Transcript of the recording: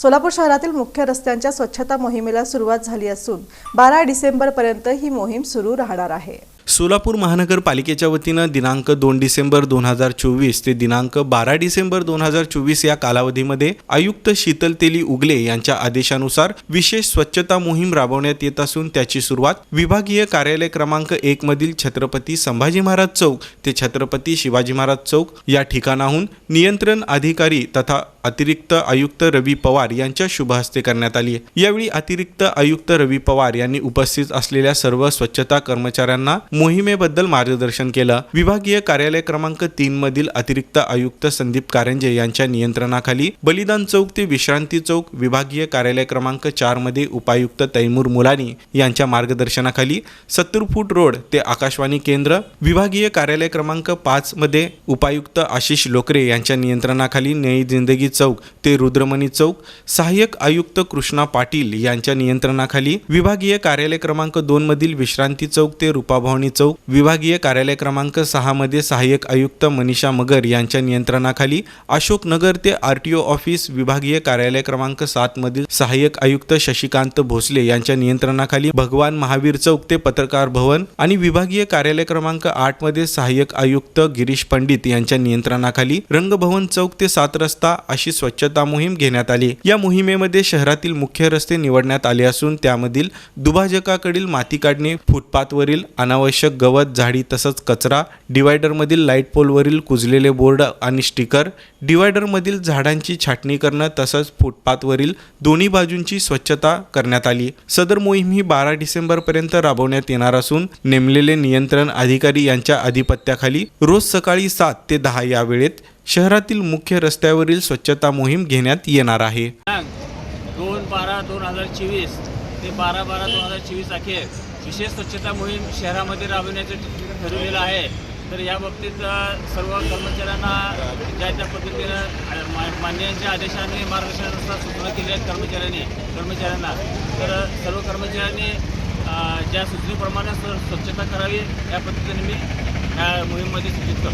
सोलापूर शहरातील मुख्य रस्त्यांच्या स्वच्छता मोहिमेला सुरुवात झाली असून बारा डिसेंबरपर्यंत ही मोहीम सुरू राहणार आहे. सोलापूर महानगरपालिकेच्या वतीनं दिनांक दोन डिसेंबर दोन हजार चोवीस ते दिनांक बारा डिसेंबर दोन हजार चोवीस या कालावधीमध्ये आयुक्त शीतल तेली उगले यांच्या आदेशानुसार विशेष स्वच्छता मोहीम राबवण्यात येत असून त्याची सुरुवात विभागीय कार्यालय क्रमांक एक मधील छत्रपती संभाजी महाराज चौक ते छत्रपती शिवाजी महाराज चौक या ठिकाणाहून नियंत्रण अधिकारी तथा अतिरिक्त आयुक्त रवी पवार यांच्या शुभ हस्ते करण्यात आली यावेळी अतिरिक्त आयुक्त रवी पवार यांनी उपस्थित असलेल्या सर्व स्वच्छता कर्मचाऱ्यांना मोहिमेबद्दल मार्गदर्शन केलं. विभागीय कार्यालय क्रमांक तीन मधील अतिरिक्त आयुक्त संदीप कारंजे यांच्या नियंत्रणाखाली बलिदान चौक ते विश्रांती चौक विभागीय कार्यालय क्रमांक चारमध्ये उपायुक्त तैमूर मुलानी यांच्या मार्गदर्शनाखाली सत्तर फूट रोड ते आकाशवाणी केंद्र विभागीय कार्यालय क्रमांक पाच मध्ये उपायुक्त आशिष लोकरे यांच्या नियंत्रणाखाली नई जिंदगी चौक ते रुद्रमणी चौक सहाय्यक आयुक्त कृष्णा पाटील यांच्या नियंत्रणाखाली विभागीय कार्यालय क्रमांक दोन मधील विश्रांती चौक ते रुपाभवानी चौक विभागीय कार्यालय क्रमांक सहा मध्ये सहाय्यक आयुक्त मनीषा मगर यांच्या नियंत्रणाखाली अशोकनगर ते आरटीओ ऑफिस विभागीय कार्यालय क्रमांक सात मधील सहाय्यक आयुक्त शशिकांत भोसले यांच्या नियंत्रणाखाली भगवान महावीर चौक ते पत्रकार भवन आणि विभागीय कार्यालय क्रमांक आठमध्ये सहाय्यक आयुक्त गिरीश पंडित यांच्या नियंत्रणाखाली रंगभवन चौक ते सात रस्ता अशी स्वच्छता मोहीम घेण्यात आली. या मोहिमेमध्ये शहरातील मुख्य रस्ते निवडण्यात आले असून त्यामधील दुभाजकाकडील माती काढणे फुटपाथवरील अनावश्यक गवत झाडी तसंच कचरा डिवायडरमधील लाइट पोलवरील कुजलेले बोर्ड आणि स्टिकर डिवायडरमधील झाडांची छाटणी करणं तसंच फुटपाथवरील दोन्ही बाजूंची स्वच्छता करण्यात आली. सदर मोहीम ही बारा डिसेंबरपर्यंत राबवण्यात येणार असून नेमलेले नियंत्रण अधिकारी यांच्या अधिपत्याखाली रोज सकाळी सात ते दहा या वेळेत शहरातील मुख्य रस्त्यावरील स्वच्छता मोहीम घेण्यात येणार आहे. दोन बारा दोन हजार चोवीस ते बारा बारा दोन हजार चोवीस अखेर विशेष स्वच्छता मोहीम शहरामध्ये राबविण्याचं ठरवलेलं आहे. तर या बाबतीत सर्व कर्मचाऱ्यांना ज्या त्या पद्धतीनं मान्यांच्या आदेशाने मार्गदर्शनानुसार सूचना केल्या आहेत कर्मचाऱ्यांनी कर्मचाऱ्यांना. तर सर्व कर्मचाऱ्यांनी ज्या सूचनेप्रमाणे स्वच्छता करावी या पद्धतीने मी या मोहीममध्ये सूचित करतो.